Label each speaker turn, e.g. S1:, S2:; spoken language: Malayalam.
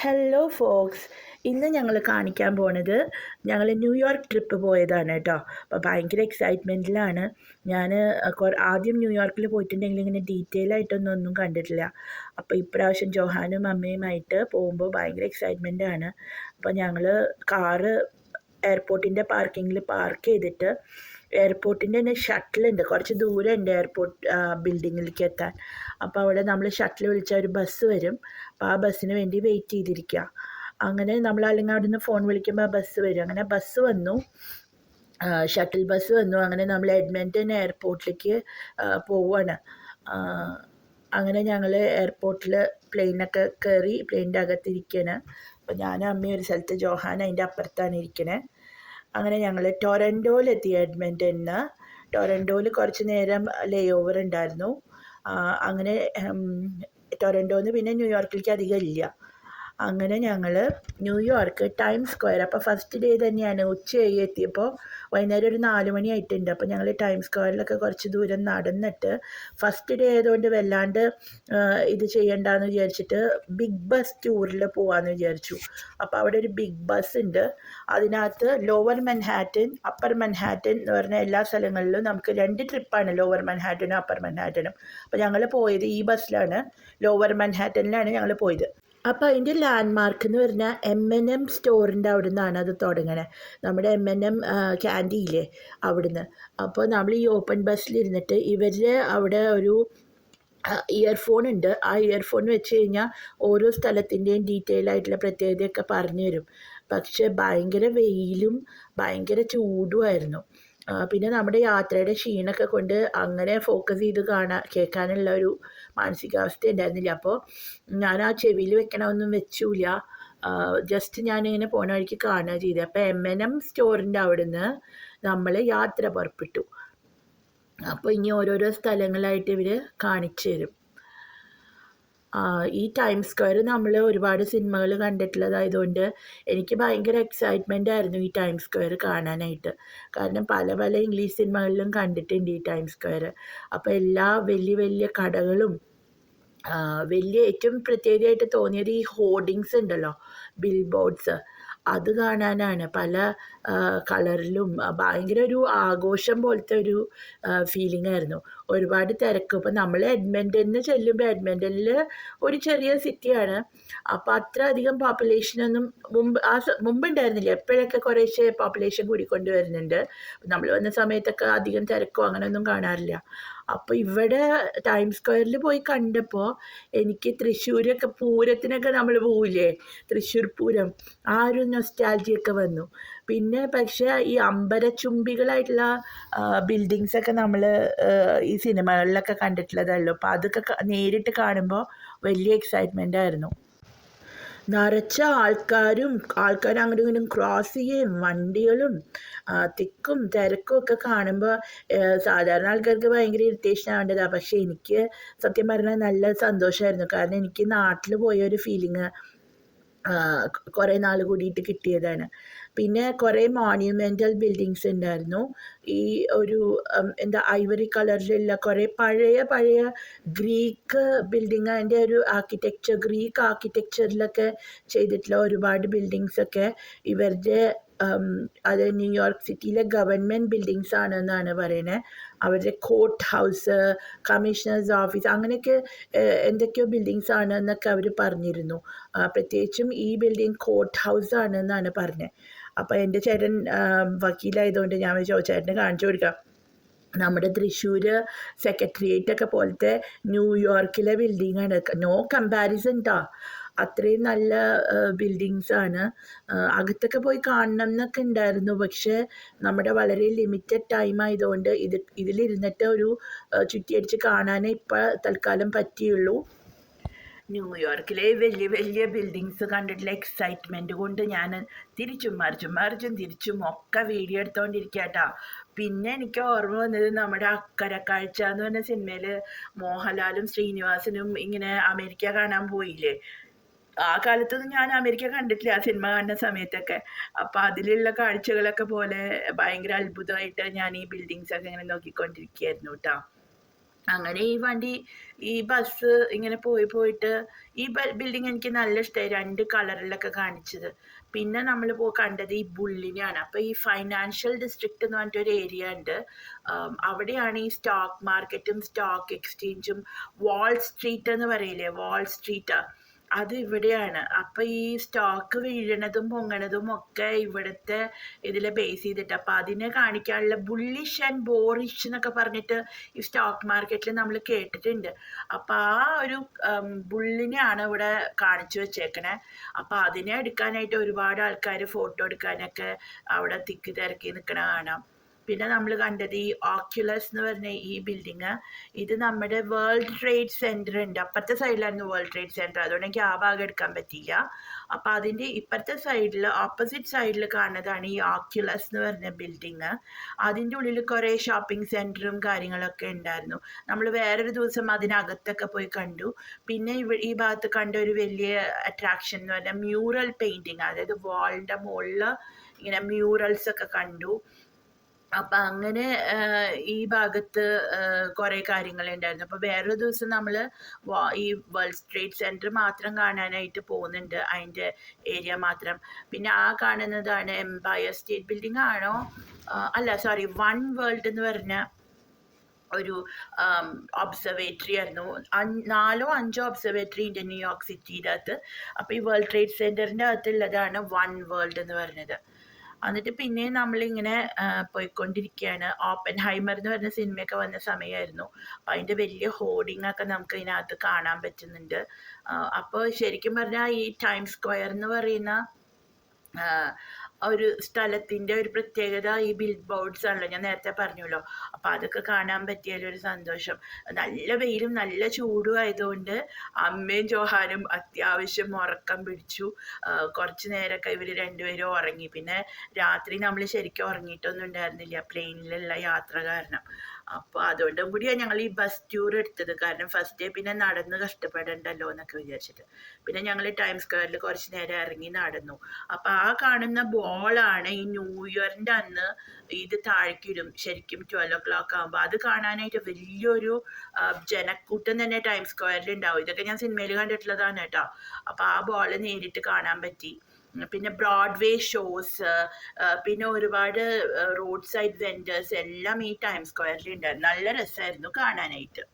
S1: ഹലോ ഫോക്സ് ഇന്ന് ഞങ്ങൾ കാണിക്കാൻ പോണത് ഞങ്ങൾ ന്യൂയോർക്ക് ട്രിപ്പ് പോയതാണ് കേട്ടോ. അപ്പോൾ ഭയങ്കര എക്സൈറ്റ്മെന്റിലാണ് ഞാൻ ആദ്യം ന്യൂയോർക്കിൽ പോയിട്ടുണ്ടെങ്കിൽ ഇങ്ങനെ ഡീറ്റെയിൽ ആയിട്ടൊന്നും ഒന്നും കണ്ടിട്ടില്ല. അപ്പോൾ ഇപ്രാവശ്യം ജോഹാനും അമ്മയുമായിട്ട് പോകുമ്പോൾ ഭയങ്കര എക്സൈറ്റ്മെന്റ് ആണ് അപ്പോൾ ഞങ്ങൾ കാറ് എയർപോർട്ടിന്റെ പാർക്കിങ്ങിൽ പാർക്ക് ചെയ്തിട്ട് എയർപോർട്ടിന്റെ തന്നെ ഷട്ടിലുണ്ട്. കുറച്ച് ദൂരം ഉണ്ട് എയർപോർട്ട് ബിൽഡിങ്ങിലേക്ക് എത്താൻ. അപ്പോൾ അവിടെ നമ്മൾ ഷട്ടിൽ വിളിച്ചാൽ ഒരു ബസ് വരും. അപ്പോൾ ആ ബസ്സിന് വേണ്ടി വെയിറ്റ് ചെയ്തിരിക്കുക. അങ്ങനെ നമ്മൾ അല്ലെങ്കിൽ അവിടെ നിന്ന് ഫോൺ വിളിക്കുമ്പോൾ ആ ബസ് വരും. അങ്ങനെ ബസ് വന്നു. ഷട്ടിൽ ബസ് വന്നു. അങ്ങനെ നമ്മൾ എഡ്മന്റൺ എയർപോർട്ടിലേക്ക് പോവുകയാണ്. അങ്ങനെ ഞങ്ങൾ എയർപോർട്ടിൽ പ്ലെയിനൊക്കെ കയറി പ്ലെയിനിന്റെ അകത്തിരിക്കണേ അപ്പോൾ ഞാനും അമ്മയും ഒരു സ്ഥലത്ത് ജോഹാൻ അതിന്റെ അപ്പുറത്താണ് ഇരിക്കണേ. അങ്ങനെ ഞങ്ങൾ ടൊറന്റോയിലെത്തി എഡ്മന്റണിന് ടൊറന്റോയിൽ കുറച്ച് നേരം ലേ ഓവർ ഉണ്ടായിരുന്നു അങ്ങനെ ടൊറന്റോയിൽ നിന്ന് പിന്നെ ന്യൂയോർക്കിലേക്ക് അധികം ഇല്ല. അങ്ങനെ ഞങ്ങൾ ന്യൂയോർക്ക് ടൈം സ്ക്വയർ അപ്പോൾ ഫസ്റ്റ് ഡേ തന്നെയാണ് ഉച്ചയായി എത്തിയപ്പോൾ വൈകുന്നേരം ഒരു നാല് മണി ആയിട്ടുണ്ട്. അപ്പോൾ ഞങ്ങൾ ടൈം സ്ക്വയറിലൊക്കെ കുറച്ച് ദൂരം നടന്നിട്ട് ഫസ്റ്റ് ഡേ ആയതുകൊണ്ട് വല്ലാണ്ട് ഇത് ചെയ്യണ്ടെന്ന് വിചാരിച്ചിട്ട് ബിഗ് ബസ് ടൂറിൽ പോകാമെന്ന് വിചാരിച്ചു. അപ്പോൾ അവിടെ ഒരു ബിഗ് ബസ് ഉണ്ട്. അതിനകത്ത് ലോവർ മൻഹാറ്റൻ അപ്പർ മൻഹാറ്റൻ എന്ന് പറഞ്ഞ എല്ലാ സ്ഥലങ്ങളിലും നമുക്ക് രണ്ട് ട്രിപ്പാണ് ലോവർ മൻഹാറ്റനും അപ്പർ മൻഹാറ്റനും അപ്പോൾ ഞങ്ങൾ പോയത് ഈ ബസ്സിലാണ് ലോവർ മൻഹാറ്റനിലാണ് ഞങ്ങൾ പോയത്. അപ്പോൾ അതിന്റെ ലാൻഡ് മാർക്ക് എന്ന് പറഞ്ഞാൽ എം എൻ എം സ്റ്റോറിന്റെ അവിടെ നിന്നാണ് അത് തുടങ്ങണത് നമ്മുടെ എം എൻ എം ക്യാന്റീൻ അവിടുന്ന്. അപ്പോൾ നമ്മൾ ഈ ഓപ്പൺ ബസ്സിലിരുന്നിട്ട് ഇവരുടെ അവിടെ ഒരു ഇയർഫോൺ ഉണ്ട്. ആ ഇയർഫോൺ വെച്ച് കഴിഞ്ഞാൽ ഓരോ സ്ഥലത്തിന്റെയും ഡീറ്റെയിൽ ആയിട്ടുള്ള പ്രത്യേകതയൊക്കെ പറഞ്ഞു തരും. പക്ഷേ ഭയങ്കര വെയിലും ഭയങ്കര ചൂടുമായിരുന്നു പിന്നെ നമ്മുടെ യാത്രയുടെ ക്ഷീണമൊക്കെ കൊണ്ട് അങ്ങനെ ഫോക്കസ് ചെയ്ത് കാണാൻ കേൾക്കാനുള്ള ഒരു മാനസികാവസ്ഥ ഉണ്ടായിരുന്നില്ല. അപ്പോൾ ഞാൻ ആ ചെവിയിൽ വെക്കണമൊന്നും വെച്ചില്ല. ജസ്റ്റ് ഞാനിങ്ങനെ പോണ വഴിക്ക് കാണുക ചെയ്തത് അപ്പോൾ എം എൻ എം സ്റ്റോറിന്റെ അവിടുന്ന് നമ്മൾ യാത്ര പുറപ്പെട്ടു. അപ്പോൾ ഇനി ഓരോരോ സ്ഥലങ്ങളായിട്ട് ഇവർ കാണിച്ചു തരും. ഈ ടൈം സ്ക്വയർ നമ്മൾ ഒരുപാട് സിനിമകൾ കണ്ടിട്ടുള്ളതായതുകൊണ്ട് എനിക്ക് ഭയങ്കര എക്സൈറ്റ്മെന്റ് ആയിരുന്നു ഈ ടൈം സ്ക്വയർ കാണാനായിട്ട്. കാരണം പല പല ഇംഗ്ലീഷ് സിനിമകളിലും കണ്ടിട്ടുണ്ട് ഈ ടൈം സ്ക്വയർ അപ്പോൾ എല്ലാ വലിയ വലിയ കടകളും വലിയ ഏറ്റവും പ്രത്യേകമായിട്ട് തോന്നിയത് ഈ ഹോർഡിങ്സ് ഉണ്ടല്ലോ ബിൽ ബോർഡ്സ് അത് കാണാനാണ്. പല കളറിലും ഭയങ്കര ഒരു ആഘോഷം പോലത്തെ ഒരു ഫീലിംഗ് ആയിരുന്നു. ഒരുപാട് തിരക്ക്. ഇപ്പം നമ്മൾ എഡ്മന്റണിൽ ചെല്ലുമ്പോൾ എഡ്മന്റണിൽ ഒരു ചെറിയ സിറ്റിയാണ് അപ്പോൾ അത്ര അധികം പോപ്പുലേഷനൊന്നും മുമ്പ് ആ മുമ്പ് ഉണ്ടായിരുന്നില്ല എപ്പോഴൊക്കെ കുറേശ്ശെ പോപ്പുലേഷൻ കൂടിക്കൊണ്ട് വരുന്നുണ്ട്. നമ്മൾ വന്ന സമയത്തൊക്കെ അധികം തിരക്കോ അങ്ങനെയൊന്നും കാണാറില്ല. അപ്പോൾ ഇവിടെ ടൈം സ്ക്വയറിൽ പോയി കണ്ടപ്പോൾ എനിക്ക് തൃശ്ശൂരൊക്കെ പൂരത്തിനൊക്കെ നമ്മൾ പോവില്ലേ? തൃശ്ശൂർ പൂരം. ആ ഒരു നൊസ്റ്റാൾജിയൊക്കെ വന്നു. പിന്നെ പക്ഷേ ഈ അമ്പരച്ചുംബികളായിട്ടുള്ള ബിൽഡിങ്സൊക്കെ നമ്മൾ ഈ സിനിമകളിലൊക്കെ കണ്ടിട്ടുള്ളതല്ലോ. അപ്പോൾ അതൊക്കെ നേരിട്ട് കാണുമ്പോൾ വലിയ എക്സൈറ്റ്മെന്റ് ആയിരുന്നു. നിറച്ച ആൾക്കാരും ആൾക്കാർ അങ്ങോട്ടും ഇങ്ങോട്ടും ക്രോസ് ചെയ്യുകയും വണ്ടികളും തിക്കും തിരക്കും ഒക്കെ കാണുമ്പോൾ സാധാരണ ആൾക്കാർക്ക് ഭയങ്കര ഇറിറ്റേഷൻ ആവേണ്ടതാണ് പക്ഷേ എനിക്ക് സത്യം പറഞ്ഞാൽ നല്ല സന്തോഷമായിരുന്നു കാരണം എനിക്ക് നാട്ടിൽ പോയ ഒരു ഫീലിങ് കുറേ നാൾ കൂടിയിട്ട് കിട്ടിയതാണ്. പിന്നെ കുറേ മോണ്യുമെന്റൽ ബിൽഡിങ്സ് ഉണ്ടായിരുന്നു ഈ ഒരു എന്താ ഐവറി കളറിലുള്ള കുറേ പഴയ പഴയ ഗ്രീക്ക് ബിൽഡിങ് അതിന്റെ ഒരു ആർക്കിടെക്ചർ ഗ്രീക്ക് ആർക്കിടെക്ചറിലൊക്കെ ചെയ്തിട്ടുള്ള ഒരുപാട് ബിൽഡിങ്സൊക്കെ ഇവരുടെ അത് ന്യൂയോർക്ക് സിറ്റിയിലെ ഗവൺമെന്റ് ബിൽഡിങ്സ് ആണെന്നാണ് പറയുന്നത് അവരുടെ കോർട്ട് ഹൗസ് കമ്മീഷണേഴ്സ് ഓഫീസ് അങ്ങനെയൊക്കെ എന്തൊക്കെയോ ബിൽഡിങ്സ് ആണ് എന്നൊക്കെ അവർ പറഞ്ഞിരുന്നു. പ്രത്യേകിച്ചും ഈ ബിൽഡിംഗ് കോർട്ട് ഹൗസ് ആണെന്നാണ് പറഞ്ഞത് അപ്പോൾ എന്റെ ചേട്ടൻ വക്കീലായതുകൊണ്ട് ഞാൻ വിചാരിച്ചു ചേട്ടനെ കാണിച്ചു കൊടുക്കാം. നമ്മുടെ തൃശ്ശൂർ സെക്രട്ടേറിയറ്റ് ഒക്കെ പോലത്തെ ന്യൂയോർക്കിലെ ബിൽഡിങ്ങാണ് നോ കമ്പാരിസൺ ടാ അത്രയും നല്ല ആണ്. അകത്തൊക്കെ പോയി കാണണം എന്നൊക്കെ ഉണ്ടായിരുന്നു പക്ഷേ നമ്മുടെ വളരെ ലിമിറ്റഡ് ടൈം ആയതുകൊണ്ട് ഇത് ഇതിലിരുന്നിട്ട് ഒരു ചുറ്റിയടിച്ച് കാണാനേ ഇപ്പോൾ തൽക്കാലം പറ്റിയുള്ളൂ. ന്യൂയോർക്കിലെ വലിയ വലിയ ബിൽഡിങ്സ് കണ്ടിട്ടുള്ള എക്സൈറ്റ്മെന്റ് കൊണ്ട് ഞാൻ തിരിച്ചും മറിച്ചും മറിച്ചും തിരിച്ചും ഒക്കെ വീഡിയോ എടുത്തുകൊണ്ടിരിക്കട്ടാ പിന്നെ എനിക്ക് ഓർമ്മ വന്നത് നമ്മുടെ അക്കര കാഴ്ച എന്ന് പറഞ്ഞ സിനിമയിൽ മോഹൻലാലും ശ്രീനിവാസനും ഇങ്ങനെ അമേരിക്ക കാണാൻ പോയില്ലേ? ആ കാലത്തൊന്നും ഞാൻ അമേരിക്ക കണ്ടിട്ടില്ല ആ സിനിമ കാണുന്ന സമയത്തൊക്കെ. അപ്പം അതിലുള്ള കാഴ്ചകളൊക്കെ പോലെ ഭയങ്കര അത്ഭുതമായിട്ട് ഞാൻ ഈ ബിൽഡിങ്സൊക്കെ ഇങ്ങനെ നോക്കിക്കൊണ്ടിരിക്കുകയായിരുന്നു കേട്ടോ അങ്ങനെ ഈ വണ്ടി ഈ ബസ് ഇങ്ങനെ പോയി പോയിട്ട് ഈ ബിൽഡിംഗ് എനിക്ക് നല്ല ഇഷ്ടമായി രണ്ട് കളറിലൊക്കെ കാണിച്ചത്. പിന്നെ നമ്മൾ പോ കണ്ടത് ഈ ബുള്ളിനെയാണ് അപ്പോൾ ഈ ഫൈനാൻഷ്യൽ ഡിസ്ട്രിക്റ്റ് എന്ന് പറഞ്ഞിട്ടൊരു ഏരിയ ഉണ്ട്. അവിടെയാണ് ഈ സ്റ്റോക്ക് മാർക്കറ്റും സ്റ്റോക്ക് എക്സ്ചേഞ്ചും വാൾ സ്ട്രീറ്റ് എന്ന് പറയില്ലേ? വാൾ സ്ട്രീറ്റ് അത് ഇവിടെയാണ്. അപ്പം ഈ സ്റ്റോക്ക് വീഴണതും പൊങ്ങണതും ഒക്കെ ഇവിടുത്തെ ഇതിൽ ബേസ് ചെയ്തിട്ട്. അപ്പം അതിനെ കാണിക്കാനുള്ള ബുള്ളിഷ് ആൻഡ് ബോറിഷ് എന്നൊക്കെ പറഞ്ഞിട്ട് ഈ സ്റ്റോക്ക് മാർക്കറ്റിൽ നമ്മൾ കേട്ടിട്ടുണ്ട്. അപ്പം ആ ഒരു ബുള്ളിനെയാണ് ഇവിടെ കാണിച്ചു വെച്ചേക്കണേ. അപ്പം അതിനെ എടുക്കാനായിട്ട് ഒരുപാട് ആൾക്കാർ ഫോട്ടോ എടുക്കാനൊക്കെ അവിടെ തിക്കി തിരക്കി നിൽക്കണ കാണാം. പിന്നെ നമ്മൾ കണ്ടത് ഈ ഓക്യുലസ് എന്ന് പറഞ്ഞ ഈ ബിൽഡിങ് ഇത് നമ്മുടെ വേൾഡ് ട്രേഡ് സെന്റർ ഉണ്ട്. അപ്പുറത്തെ സൈഡിലായിരുന്നു വേൾഡ് ട്രേഡ് സെന്റർ അതുകൊണ്ട് എനിക്ക് ആ ഭാഗം എടുക്കാൻ പറ്റില്ല അപ്പോൾ അതിന്റെ ഇപ്പുറത്തെ സൈഡിൽ ഓപ്പോസിറ്റ് സൈഡിൽ കാണുന്നതാണ് ഈ ഓക്യുലസ് എന്ന് പറഞ്ഞ ബിൽഡിങ് അതിന്റെ ഉള്ളിൽ കുറേ ഷോപ്പിംഗ് സെന്ററും കാര്യങ്ങളൊക്കെ ഉണ്ടായിരുന്നു. നമ്മൾ വേറൊരു ദിവസം അതിനകത്തൊക്കെ പോയി കണ്ടു. പിന്നെ ഈ ഭാഗത്ത് കണ്ട ഒരു വലിയ അട്രാക്ഷൻ എന്ന് പറഞ്ഞാൽ മ്യൂറൽ പെയിന്റിങ് അതായത് വാളിന്റെ മുകളിൽ ഇങ്ങനെ മ്യൂറൽസ് ഒക്കെ കണ്ടു. അപ്പം അങ്ങനെ ഈ ഭാഗത്ത് കുറേ കാര്യങ്ങളുണ്ടായിരുന്നു. അപ്പോൾ വേറൊരു ദിവസം നമ്മൾ ഈ വേൾഡ് ട്രേഡ് സെന്റർ മാത്രം കാണാനായിട്ട് പോകുന്നുണ്ട്. അതിന്റെ ഏരിയ മാത്രം. പിന്നെ ആ കാണുന്നതാണ് എംപയർ സ്റ്റേറ്റ് ബിൽഡിംഗ് ആണോ? അല്ല സോറി വൺ വേൾഡ് എന്ന് പറഞ്ഞ ഒരു ഒബ്സർവേറ്ററി ആയിരുന്നു. നാലോ അഞ്ചോ ഒബ്സർവേറ്ററി ഉണ്ട് ന്യൂയോർക്ക് സിറ്റിയുടെ അകത്ത് അപ്പോൾ ഈ വേൾഡ് ട്രേഡ് സെന്ററിന്റെ അകത്തുള്ളതാണ് വൺ വേൾഡ് എന്ന് പറഞ്ഞത്. എന്നിട്ട് പിന്നെ നമ്മളിങ്ങനെ പോയിക്കൊണ്ടിരിക്കുകയാണ് ഓപ്പൻ ഹൈമർ എന്ന് പറഞ്ഞ സിനിമയൊക്കെ വന്ന സമയമായിരുന്നു അപ്പോൾ അതിന്റെ വലിയ ഹോർഡിംഗ് ഒക്കെ നമുക്ക് ഇതിനകത്ത് കാണാൻ പറ്റുന്നുണ്ട്. അപ്പോൾ ശരിക്കും പറഞ്ഞാൽ ഈ ടൈം സ്ക്വയർ എന്ന് പറയുന്ന ഒരു സ്ഥലത്തിന്റെ ഒരു പ്രത്യേകത ഈ ബിൽ ബോർഡ്സ് ആണല്ലോ. ഞാൻ നേരത്തെ പറഞ്ഞല്ലോ. അപ്പോൾ അതൊക്കെ കാണാൻ പറ്റിയാലൊരു സന്തോഷം. നല്ല വെയിലും നല്ല ചൂടും ആയതുകൊണ്ട് അമ്മയും ജോഹാനും അത്യാവശ്യം ഉറക്കം പിടിച്ചു. കുറച്ചു നേരമൊക്കെ ഇവർ രണ്ടുപേരും ഉറങ്ങി. പിന്നെ രാത്രി നമ്മൾ ശരിക്കും ഉറങ്ങിയിട്ടൊന്നും ഉണ്ടായിരുന്നില്ല. പ്ലെയിനിലുള്ള യാത്ര കാരണം. അപ്പോൾ അതുകൊണ്ടും കൂടിയാണ് ഞങ്ങൾ ഈ ബസ് ടൂർ എടുത്തത്. കാരണം ഫസ്റ്റ് ഡേ പിന്നെ നടന്ന് കഷ്ടപ്പെടണ്ടല്ലോ എന്നൊക്കെ വിചാരിച്ചിട്ട്. പിന്നെ ഞങ്ങൾ ടൈം സ്ക്വയറിൽ കുറച്ച് നേരം ഇറങ്ങി നടന്നു. അപ്പോൾ ആ കാണുന്ന ബോളാണ് ഈ ന്യൂ ഇയറിന്റെ അന്ന് ഇത് താഴേക്കിടും ശരിക്കും ട്വൽവ് ഒ ക്ലോക്ക് ആകുമ്പോൾ അത് കാണാനായിട്ട് വലിയൊരു ജനക്കൂട്ടം തന്നെ ടൈം സ്ക്വയറിൽ ഉണ്ടാവും. ഇതൊക്കെ ഞാൻ സിനിമയിൽ കണ്ടിട്ടുള്ളതാണ് കേട്ടോ. അപ്പോൾ ആ ബോൾ നേരിട്ട് കാണാൻ പറ്റി. പിന്നെ ബ്രോഡ്വേ ഷോസ് പിന്നെ ഒരുപാട് റോഡ് സൈഡ് വെൻഡേഴ്സ് എല്ലാം ഈ ടൈം സ്ക്വയറിൽ ഉണ്ടായിരുന്നു നല്ല രസമായിരുന്നു കാണാനായിട്ട്.